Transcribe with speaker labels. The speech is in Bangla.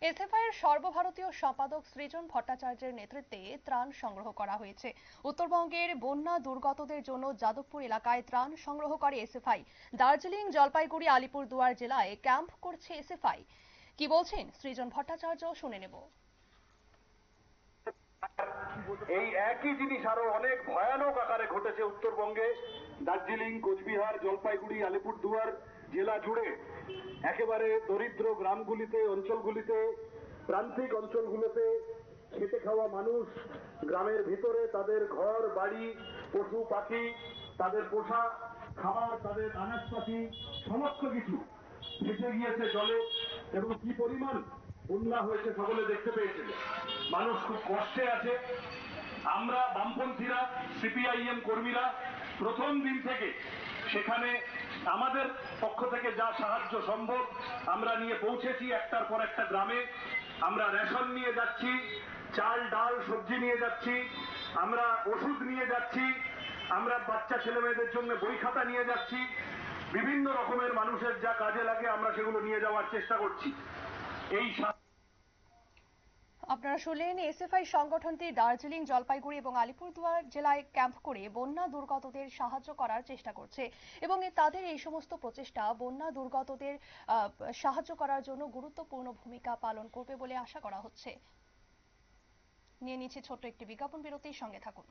Speaker 1: এসএফআই এর সর্বভারতীয় সম্পাদক সৃজন ভট্টাচার্যের নেতৃত্বে ত্রাণ সংগ্রহ করা হয়েছে। উত্তরবঙ্গের বন্যা দুর্গতদের জন্য যাদবপুর এলাকায় ত্রাণ সংগ্রহ করে এসএফআই। দার্জিলিং, জলপাইগুড়ি, আলিপুরদুয়ার জেলায় ক্যাম্প করছে এসএফআই। কি বলছেন সৃজন ভট্টাচার্য? শুনে নেব।
Speaker 2: এই একই জিনিস আরও অনেক ভয়ানক আকারে ঘটেছে উত্তরবঙ্গে। দার্জিলিং, কোচবিহার, জলপাইগুড়ি, আলিপুরদুয়ার জেলা জুড়ে। একেবারে দরিদ্র গ্রামগুলিতে, অঞ্চলগুলিতে, প্রান্তিক অঞ্চলগুলোতে খেটে খাওয়া মানুষ, গ্রামের ভিতরে তাদের ঘর, বাড়ি, পশু, পাখি, তাদের পোষা, খাবার, তাদের আনাজপাতি, সমস্ত কিছু ভেসে গিয়েছে জলে এবং কি পরিমাণ বন্যা হয়েছে সকলে দেখতে পেয়েছিল। মানুষ খুব কষ্টে আছে। আমরা বামপন্থীরা, সিপিআইএম কর্মীরা, প্রথম দিন থেকে সেখানে আমাদের পক্ষ থেকে যা সাহায্য সম্ভব, আমরা নিয়ে পৌঁছেছি একটার পর একটা গ্রামে। আমরা রেশন নিয়ে যাচ্ছি, চাল, ডাল, সবজি নিয়ে যাচ্ছি, আমরা ওষুধ নিয়ে যাচ্ছি, আমরা বাচ্চা ছেলে মেয়েদের জন্য বই খাতা নিয়ে যাচ্ছি। বিভিন্ন রকমের মানুষের যা কাজে লাগে, আমরা সেগুলো নিয়ে যাওয়ার চেষ্টা করছি। এই
Speaker 1: আপনারা শুনলেন এসএফআই সংগঠনটি দার্জিলিং, জলপাইগুড়ি এবং আলিপুরদুয়ার জেলায় ক্যাম্প করে বন্যা দুর্গতদের সাহায্য করার চেষ্টা করছে এবং তাদের এই সমস্ত প্রচেষ্টা বন্যা দুর্গতদের সাহায্য করার জন্য গুরুত্বপূর্ণ ভূমিকা পালন করবে বলে আশা করা হচ্ছে। নিয়ে নিচ্ছে ছোট্ট একটি বিজ্ঞাপন, বিরতির সঙ্গে থাকুন।